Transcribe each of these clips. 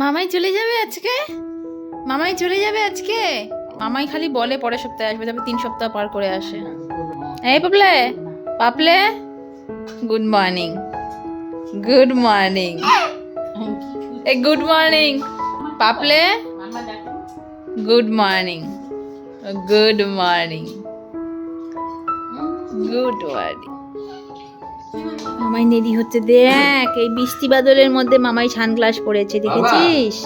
মামাই চলে যাবে আজকে? মামাই চলে যাবে আজকে? মামাই খালি বলে পরের সপ্তাহে আসবে তবে তিন সপ্তাহ পার করে আসে। এই পাপলে পাপলে? গুড মর্নিং গুড মর্নিং এ good morning পাপলে? Good morning good morning good morning মামাই নেদি হচ্ছে দেখ এই বৃষ্টি বাদলের মধ্যে মামাই সানগ্লাস পরেছে দেখেছিস?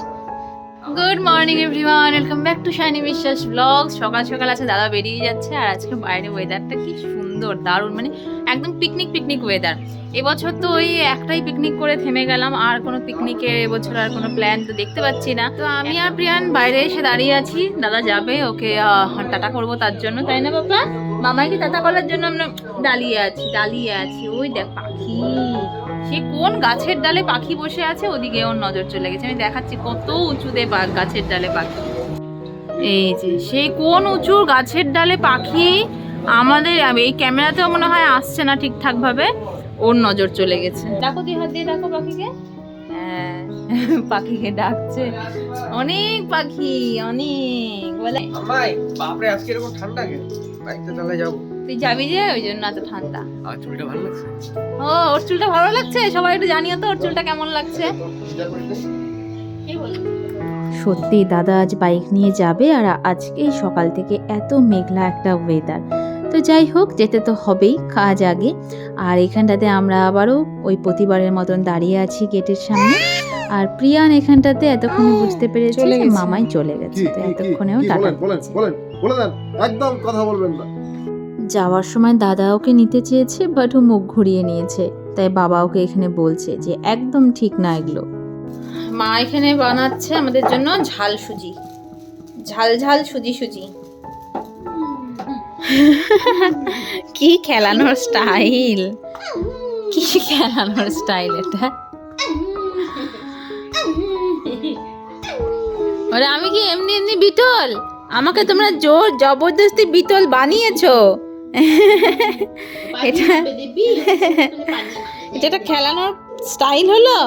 Good morning everyone welcome back to Shaini Biswas blogs সকাল সকাল আছে দাদা বেরিয়ে যাচ্ছে আর আজকে বাইরে ওয়েদারটা কি সুন্দর দারুণ মানে একদম পিকনিক পিকনিক ওয়েদার এবছর তো ওই একটাই পিকনিক করে থেমে গেলাম আর কোনো পিকনিকের এবছর আর কোনো প্ল্যান তো দেখতে পাচ্ছি না। তো আমি আর প্রিয়ান বাইরে এসে দাঁড়িয়ে আছি দাদা যাবে ওকে আহ, টাটা করব তার জন্য তাই না বাবা? মামাকে টাটা করার জন্য আমরা দাঁড়িয়ে আছি দাঁড়িয়ে আছি। ওই দেখ পাখি। সে কোন গাছের ডালে পাখি বসে আছে? ওদিকে ওর নজর চলে গেছে। আমি দেখাচ্ছি কত উঁচুতে গাছের ডালে পাখি। এই যে সেই কোন উঁচু গাছের ডালে পাখি? আমাদের এই ক্যামেরাতেও মনে হয় আসছে না ঠিকঠাক ভাবে ওর নজর চলে গেছে। ডাকো দিয়ে হাত দিয়ে ডাকো পাখিকে। হ্যাঁ পাখিকে ডাকছে। অনেক পাখি, অনেক। বলে বাপরে, আজকে এরকম ঠান্ডা কেন? বাইকটা চালায় যাব। তুই যাবি যে? ওই জন্য এত ঠান্ডা। আর চুলটা ভালো লাগছে? ও ওর চুলটা ভালো লাগছে? সবাই একটু জানিও তো ওর চুলটা কেমন লাগছে? সত্যি দাদা আজ বাইক নিয়ে যাবে আর আজকেই সকাল থেকে এত মেঘলা একটা ওয়েদার তো যাই হোক যেতে তো হবেই কাজ আগে। আর এখানটাতে আমরা আবারও ওই প্রতিবারের মতন দাঁড়িয়ে আছি গেটের সামনে। আর প্রিয়ান এখানটাতে এতক্ষণে বুঝতে পেরেছে যে মামাই চলে গেছে। তো এতক্ষণেও কি টাটা। বলেন বলেন বলেন। বলে দেন একদম কথা বলবেন না। যাওয়ার সময় দাদা ওকে নিতে চেয়েছে বাট ও মুখ ঘুরিয়ে নিয়েছে। তাই বাবা ওকে এখানে বলছে যে একদম ঠিক না এগুলো। মা এখানে বানাচ্ছে আমাদের জন্য ঝাল সুজি। ঝাল ঝাল সুজি সুজি। কি খেলানোর স্টাইল? কি খেলানোর স্টাইল এটা? ওরে আমি কি এমনি এমনি বিটল? আমাকে তোমরা জোর জবরদস্তি বিটল বানিয়েছো। এটা এটা একটা খেলানোর স্টাইল হলো?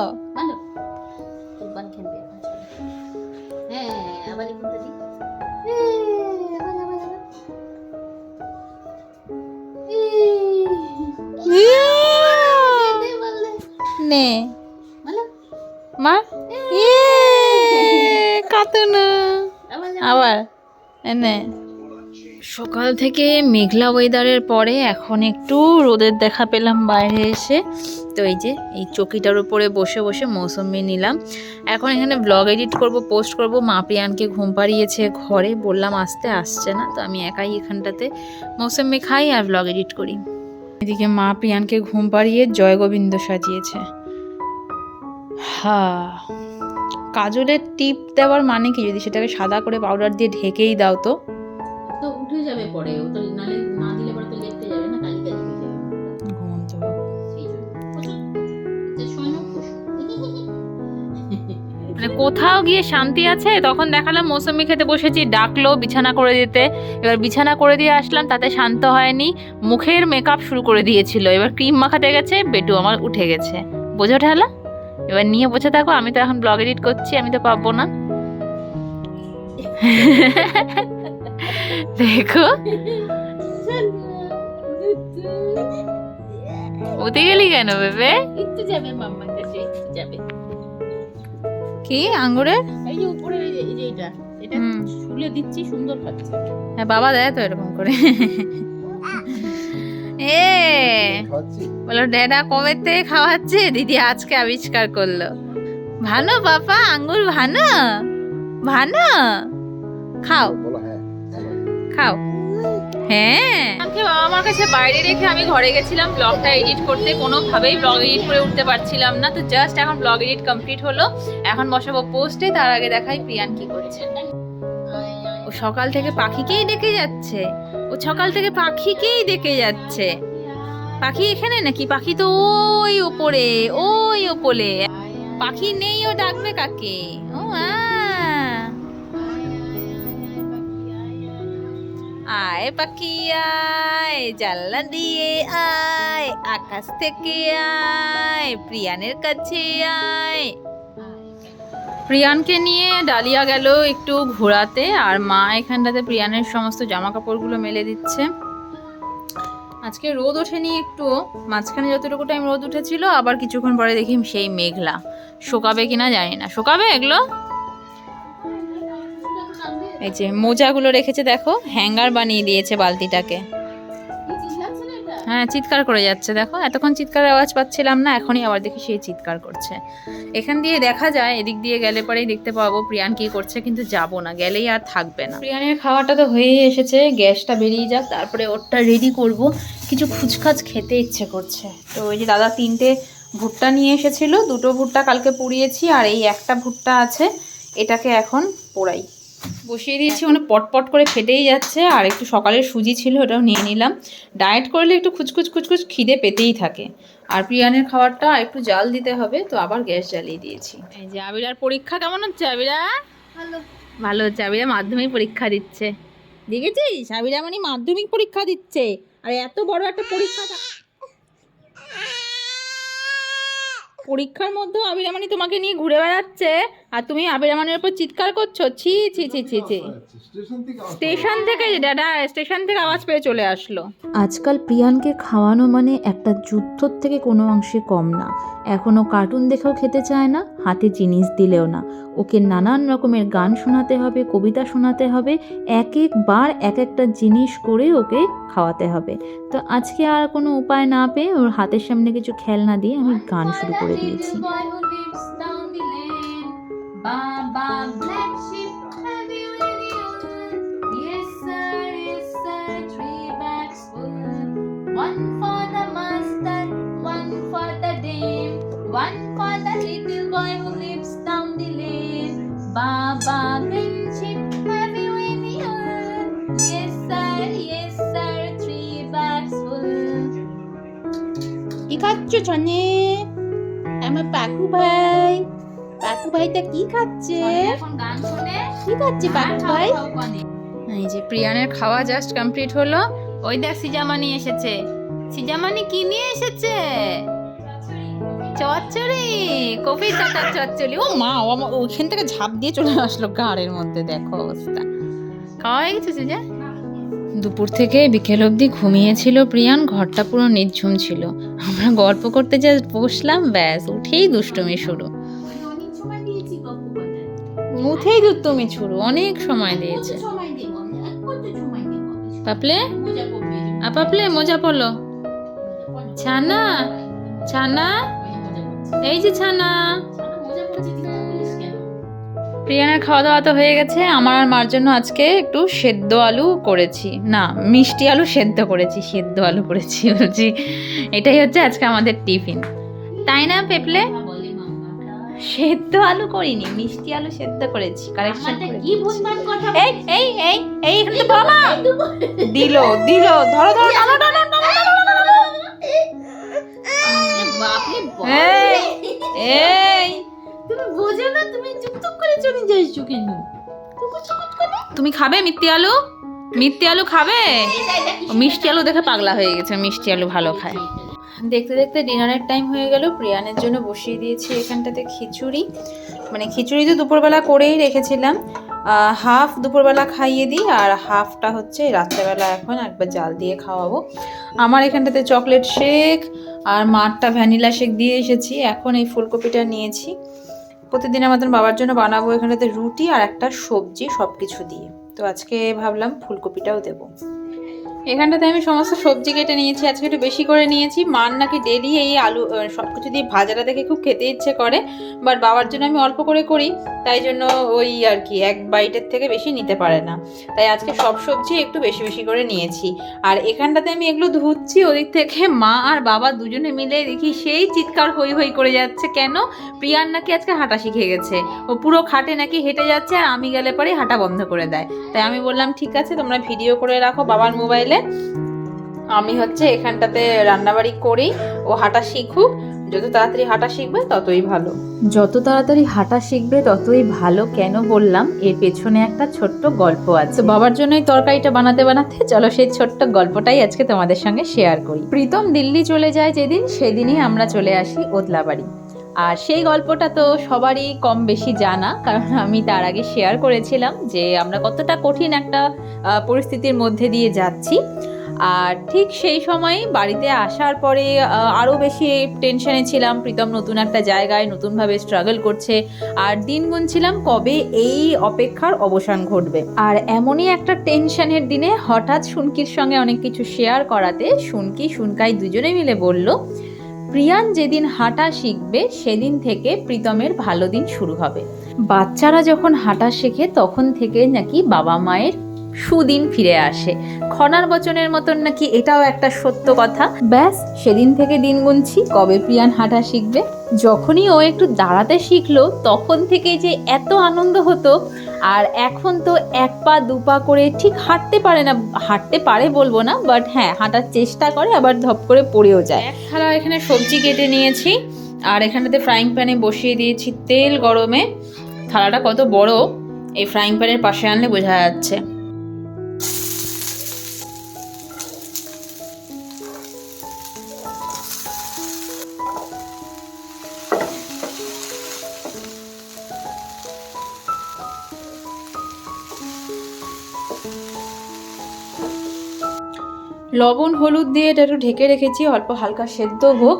নে। সকাল থেকে মেঘলা ওয়েদারের পরে এখন একটু রোদের দেখা পেলাম বাইরে এসে। তো এই যে, এই চকিটার উপরে বসে বসে মৌসুমি নিলাম। এখন এখানে ব্লগ এডিট করব পোস্ট করব। মা প্রিয়ানকে ঘুম পাড়িয়েছে ঘরে, বললাম আসতে আসছে না, তো আমি একাই এখানটাতে মৌসুমি খাই আর ব্লগ এডিট করি। এদিকে মা প্রিয়ানকে ঘুম পাড়িয়ে জয় গোবিন্দ সাজিয়েছে। হা কাজলের টিপ দেওয়ার মানে কি? যদি সেটাকে সাদা করে পাউডার দিয়ে ঢেকেই দাও তো। তো উঠে যাবে পরে। ও তো নালে না দিলে পরে তো লেপটে যাবে না কালি কালি হয়ে যাবে। ঘুমন্ত। মানে কোথাও গিয়ে শান্তি আছে? তখন দেখালাম মৌসুমি খেতে বসেছি ডাকলো বিছানা করে দিতে। এবার বিছানা করে দিয়ে আসলাম তাতে শান্ত হয়নি। মুখের মেকআপ শুরু করে দিয়েছিল। এবার ক্রিম মাখাতে গেছে বেটু আমার উঠে গেছে। বোঝো ঠেলা এবার নিয়ে বসে থাকো আমি তো এখন ব্লগ এডিট করছি আমি তো পাবো না। দেখো। ওতে গেলি কেন বেবে? একটু যাবে মাম্মার কাছে একটু যাবে। কি আঙ্গুরের? এই যে উপরে এই যে- এটা। শুলে দিচ্ছি সুন্দর খাচ্ছে হ্যাঁ বাবা দেয় তো এরকম করে। খাচ্ছি বলো ড্যাডা কবে থেকে খাওয়াচ্ছে? দিদি আজকে আবিষ্কার করল। ভালো বাবা আঙ্গুর ভালো? ভালো? খাও। খাও। হ্যাঁ। আমাকে বাবা আমার কাছে বাইরে রেখে আমি ঘরে গেছিলাম। ব্লগটা এডিট করতে কোনোভাবেই ব্লগ এডিট করে উঠতে পারছিলাম না। তো জাস্ট এখন ব্লগ এডিট কমপ্লিট হলো। এখন বসাবো পোস্টে তার আগে দেখাই প্রিয়ান কি করছে। ও সকাল থেকে পাখিকেই ডেকে যাচ্ছে। ও সকাল থেকে পাখিকেই দেখে যাচ্ছে। পাখি এখানে নাকি? পাখি তো ওই ওপরে ওই ওপরে। পাখি নেই, ও ডাকবে কাকে? ও আয় পাখি, আয়, জানলা দিয়ে আয়, আকাশ থেকে আয়, প্রিয়ানের কাছে আয়। প্রিয়ানকে নিয়ে ডালিয়া গেল একটু ঘোরাতে, আর মা এখানটাতে প্রিয়ানের সমস্ত জামা কাপড়গুলো মেলে দিচ্ছে। আজকে রোদ ওঠেনি একটু, মাঝখানে যতটুকু টাইম রোদ উঠেছিল, আবার কিছুক্ষণ পরে দেখি সেই মেঘলা। শোকাবে কিনা জানি না। শোকাবে এগুলো? এই যে মোজাগুলো রেখেছে দেখো, হ্যাঙ্গার বানিয়ে দিয়েছে বালতিটাকে। হ্যাঁ চিৎকার করে যাচ্ছে, দেখো। এতক্ষণ চিৎকারের আওয়াজ পাচ্ছিলাম না, এখনই আবার দেখি সেই চিৎকার করছে। এখান দিয়ে দেখা যায়, এদিক দিয়ে গেলে পরেই দেখতে পাবো প্রিয়ান কি করছে, কিন্তু যাব না, গেলেই আর থাকবে না। প্রিয়ানের খাওয়াটা তো হয়েই এসেছে, গ্যাসটা বেরিয়ে যাক, তারপরে ওরটা রেডি করব। কিছু খুচখাচ খেতে ইচ্ছে করছে। তো ওই যে দাদা তিনটে ভুট্টা নিয়ে এসেছিল, দুটো ভুট্টা কালকে পুড়িয়েছি, আর এই একটা ভুট্টা আছে, এটাকে এখন পোড়াই। বসিয়ে দিয়েছি মানে পটপট করে ফেটেই যাচ্ছে আর একটু সকালের সুজি ছিল ওটাও নিয়ে নিলাম। ডায়েট করলে একটু খুচখুচ খুচখুচ খিদে পেতেই থাকে। আর প্রিয়ানের খাবারটা একটু জাল দিতে হবে তো আবার গ্যাস জ্বালিয়ে দিয়েছি। এই যে আবিরার পরীক্ষা কেমন হচ্ছে আবিরা? ভালো। হচ্ছে আবিরা মাধ্যমিক পরীক্ষা দিচ্ছে। দেখেছিস? আবিরা মানে মাধ্যমিক পরীক্ষা দিচ্ছে। আর এত বড় একটা পরীক্ষা পরীক্ষার মধ্যে আবিরামানি তোমাকে নিয়ে ঘুরে বেড়াচ্ছে। আর তুমি আবিরামানির উপর চিৎকার করছ? ছি ছি ছি ছি ছি। স্টেশন থেকে স্টেশন থেকে দাদা, স্টেশন থেকে আওয়াজ পেয়ে চলে আসলো। আজকাল প্রিয়ানকে খাওয়ানো মানে একটা যুদ্ধর থেকে কোনো অংশে কম না। এখনও কার্টুন দেখেও খেতে চায় না, হাতে জিনিস দিলেও না। ওকে নানান রকমের গান শোনাতে হবে, কবিতা শোনাতে হবে, এক একবার এক একটা জিনিস করে ওকে খাওয়াতে হবে। তো আজকে আর কোনো উপায় না পেয়ে ওর হাতের সামনে কিছু খেলনা দিয়ে আমি গান শুরু করে দিয়েছি। Ba ba black sheep, have you any wool? Yes sir, yes sir, three bags full. One for the master, one for the dame, one for the little boy who lives down the lane. Ba ba black sheep, have you any wool? Yes sir, yes sir, three bags full. 이것 주 전에 I'm a baku bye. পাকু ভাইটা কি খাচ্ছে? কি খাচ্ছে পাকু ভাই এই যে প্রিয়ানের খাওয়া just complete হলো। ওই দেখ সিজামানি এসেছে। সিজামানি কি নিয়ে এসেছে? চচ্চড়ি। কপির কাটার চচ্চড়ি। ও মা ও আমার ওইখান থেকে ঝাঁপ দিয়ে চলে আসলো গাড়ের মধ্যে দেখো অবস্থা। খাওয়া হয়ে গেছে সিজা? দুপুর থেকে বিকেল অবধি ঘুমিয়েছিল প্রিয়ান ঘরটা পুরো নির্ঝুম ছিল। আমরা গল্প করতে যা বসলাম ব্যাস উঠেই দুষ্টুমি শুরু। উঠেই দুষ্টুমি শুরু অনেক সময় দিয়েছে আমি? আর? পাপলে মজা পাপলে পড়ল ছানা ছানা এই যে ছানা? প্রিয়ানের খাওয়া দাওয়া তো হয়ে গেছে আমার আর মার জন্য আজকে একটু সেদ্ধ আলু করেছি না মিষ্টি আলু সেদ্ধ করেছি সেদ্ধ আলু করেছি বলছি এটাই হচ্ছে আজকে আমাদের টিফিন তাই না পেপলে। সেদ্ধ আলু করিনি মিষ্টি আলু সেদ্ধ করেছি কারেকশন কি ভুলভাল কথা এই এই এই এই এখানে বাবা দিল দিল ধরো ধরো টানো, টানো, টানো। বাপরে এই তুমি বোঝো না তুমি চুপ চুপ করে চলে যাইছো কেন? তুমি খাবে মিত্তি আলু? মিত্তি আলু খাবে? মিষ্টি আলু দেখে পাগলা হয়ে গেছে মিষ্টি আলু ভালো খায়। দেখতে দেখতে ডিনারের টাইম হয়ে গেল। প্রিয়ানের জন্য বসিয়ে দিয়েছি এখানটাতে খিচুড়ি। মানে খিচুড়ি তো দুপুরবেলা করেই রেখেছিলাম। হাফ দুপুরবেলা খাইয়ে দিই আর হাফটা হচ্ছে রাত্রেবেলা এখন একবার জাল দিয়ে খাওয়াবো। আমার এখানটাতে চকলেট শেক আর মাঠটা ভ্যানিলা শেক দিয়ে এসেছি। এখন এই ফুলকপিটা নিয়েছি। প্রতিদিন আমাদের বাবার জন্য বানাবো এখানটাতে রুটি আর একটা সবজি সব কিছু দিয়ে। তো আজকে ভাবলাম ফুলকপিটাও দেবো। এখানটাতে আমি সমস্ত সবজি কেটে নিয়েছি, আজকে একটু বেশি করে নিয়েছি। মার নাকি ডেলি এই আলু সব কিছু দিয়ে ভাজাটা দেখে খুব খেতে ইচ্ছে করে বাট বাবার জন্য আমি অল্প করে করি, তাই জন্য ওই আর কি, এক বাইটের থেকে বেশি নিতে পারে না। তাই আজকে সব সবজি একটু বেশি বেশি করে নিয়েছি। আর এখানটাতে আমি এগুলো ধুচ্ছি, ওদিক থেকে মা আর বাবা দুজনে মিলে দেখি সেই চিৎকার হই হই করে যাচ্ছে। কেন? প্রিয়ার নাকি আজকে হাঁটা শিখে গেছে। ও পুরো খাটে নাকি হেঁটে যাচ্ছে আর আমি গেলে পরে হাঁটা বন্ধ করে দেয়। তাই আমি বললাম, ঠিক আছে, তোমরা ভিডিও করে রাখো বাবার মোবাইলে আমি হচ্ছে এখানটাতে রান্নাবাড়ি করি ও হাঁটা শিখুক। যত তাড়াতাড়ি হাঁটা শিখবে ততই ভালো। যত তাড়াতাড়ি হাঁটা শিখবে ততই ভালো কেন বললাম? এর পেছনে একটা ছোট্ট গল্প আছে। বাবার জন্যই তরকারিটা বানাতে বানাতে চলো সেই ছোট্ট গল্পটাই আজকে তোমাদের সঙ্গে শেয়ার করি। প্রীতম দিল্লি চলে যায় যেদিন সেদিনই আমরা চলে আসি ওদলাবাড়ি। আর সেই গল্পটা তো সবারই কম বেশি জানা, কারণ আমি তার আগে শেয়ার করেছিলাম যে আমরা কতটা কঠিন একটা পরিস্থিতির মধ্যে দিয়ে যাচ্ছি। আর ঠিক সেই সময় বাড়িতে আসার পরে আরও বেশি টেনশনে ছিলাম, প্রীতম নতুন একটা জায়গায় নতুনভাবে স্ট্রাগল করছে। আর দিন গুনছিলাম কবে এই অপেক্ষার অবসান ঘটবে। আর এমনই একটা টেনশনের দিনে হঠাৎ সুনকির সঙ্গে অনেক কিছু শেয়ার করাতে সুনকি সুনকাই দুজনে মিলে বলল প্রিয়ান যেদিন হাঁটা শিখবে, সেদিন থেকে প্রীতমের ভালো দিন শুরু হবে। বাচ্চারা যখন হাঁটা শেখে, তখন থেকে নাকি বাবা মায়ের সুদিন ফিরে আসে। খনার বচনের মতন নাকি এটাও একটা সত্য কথা। ব্যাস, সেদিন থেকে দিন গুনছি, কবে প্রিয়ান হাঁটা শিখবে? যখনই ও একটু দাঁড়াতে শিখলো, তখন থেকে যে এত আনন্দ হতো আর এখন তো এক পা, দু পা করে ঠিক হাঁটতে পারে না, হাঁটতে পারে বলব না বাট হ্যাঁ হাঁটার চেষ্টা করে, আবার ধপ করে পড়েও যায়। থালা এখানে সবজি কেটে নিয়েছি, আর এখানটাতে ফ্রাইং প্যানে বসিয়ে দিয়েছি তেল গরমে। থালাটা কত বড়, এই ফ্রাইং প্যানের পাশে আনলে বোঝা যাচ্ছে। লবণ, হলুদ দিয়ে এটা একটু ঢেকে রেখেছি, অল্প হালকা সেদ্ধ হোক।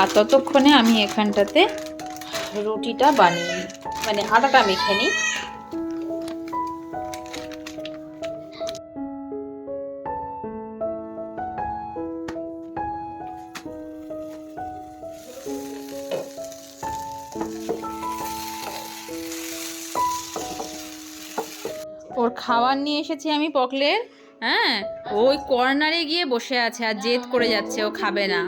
আর ততক্ষণে আমি এখানটাতে রুটিটা বানিয়ে মানে আটাটা মেখে নিই। ওর খাবার নিয়ে এসেছি আমি পকলের হ্যাঁ? ওই কর্নারে গিয়ে বসে আছে আর জেদ করে যাচ্ছে ও খাবে না।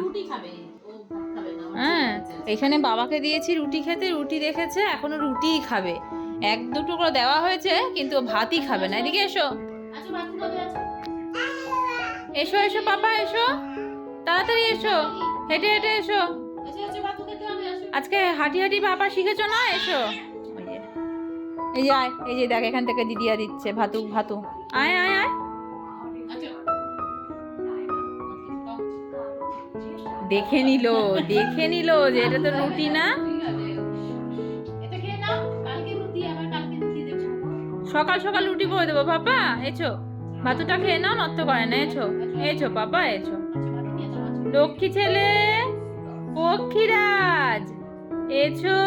হ্যাঁ এখানে বাবাকে দিয়েছি রুটি খেতে রুটি দেখেছে এখনও রুটিই খাবে। এক দুটো করে দেওয়া হয়েছে কিন্তু ভাতই খাবে না। এদিকে এসো। এসো এসো পাপা এসো। তাড়াতাড়ি এসো। হেঁটে হেঁটে এসো। আজকে হাঁটি হাঁটি বাবা শিখেছো না? এসো। এই যে আয় এই যে দেখ এখান থেকে দিদিয়া দিচ্ছে ভাতু ভাতু। আয় আয় আয়। দেখে নিল দেখে নিল যে এটা তো রুটি না। সকাল সকাল রুটি করে দেবো, পাপা, এছো। ভাতুটা খেয়ে নাও নষ্ট করে না, এছো। এছো, পাপা, এছো। লক্ষ্মী ছেলে, পক্ষীরাজ। এছো?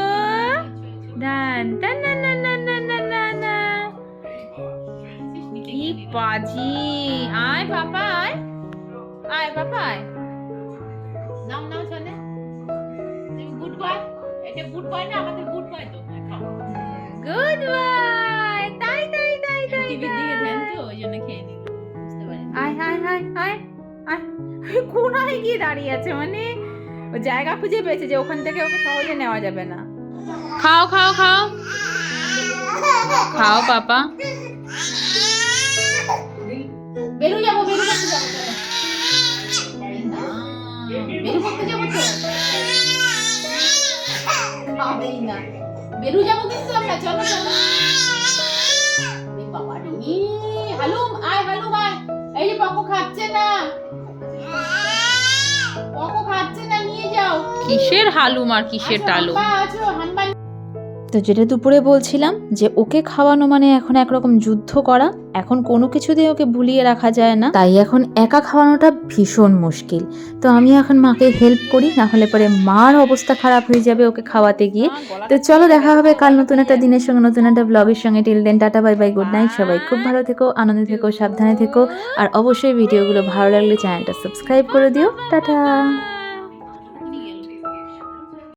টান না না না না না না না কি পাজি। আয়, পাপা, আয়। আয়, পাপা, আয়। বয় না আমাদের গুড বয় তো গুড বাই তাই তাই তাই তাই টিভির দিকে ধ্যান তো ওই জন্য খেয়ে নিল বুঝতে পারি আয় আয় আয় কোনায় গিয়ে দাঁড়িয়ে আছে মানে ও জায়গা খুঁজে পেয়েছে যে ওখান থেকে ওকে সহজে নেওয়া যাবে না। খাও খাও খাও। খাও পাপা। চলো। বাবা রে হালুম আয় হালুম আয় এই যে পকো খাচ্ছে না পকো খাচ্ছে না নিয়ে যাও কিসের হালুম আর কিসের টালুম আছো হাম্বা তো যেটা দুপুরে বলছিলাম যে ওকে খাওয়ানো মানে এখন একরকম যুদ্ধ করা এখন কোনো কিছুতেই ওকে ভুলিয়ে রাখা যায় না। তাই এখন একা খাওয়ানোটা ভীষণ মুশকিল। তো আমি এখন মাকে হেল্প করি না হলে পরে মার অবস্থা খারাপ হয়ে যাবে ওকে খাওয়াতে গিয়ে। তো চলো দেখা হবে কাল নতুন একটা দিনের সঙ্গে নতুন একটা ব্লগের সঙ্গে। Till then tata bye bye good night সবাই খুব ভালো থেকো আনন্দে থেকো সাবধানে থেকো। আর অবশ্যই ভিডিওগুলো ভালো লাগলে চ্যানেলটা সাবস্ক্রাইব করে দিও। টাটা।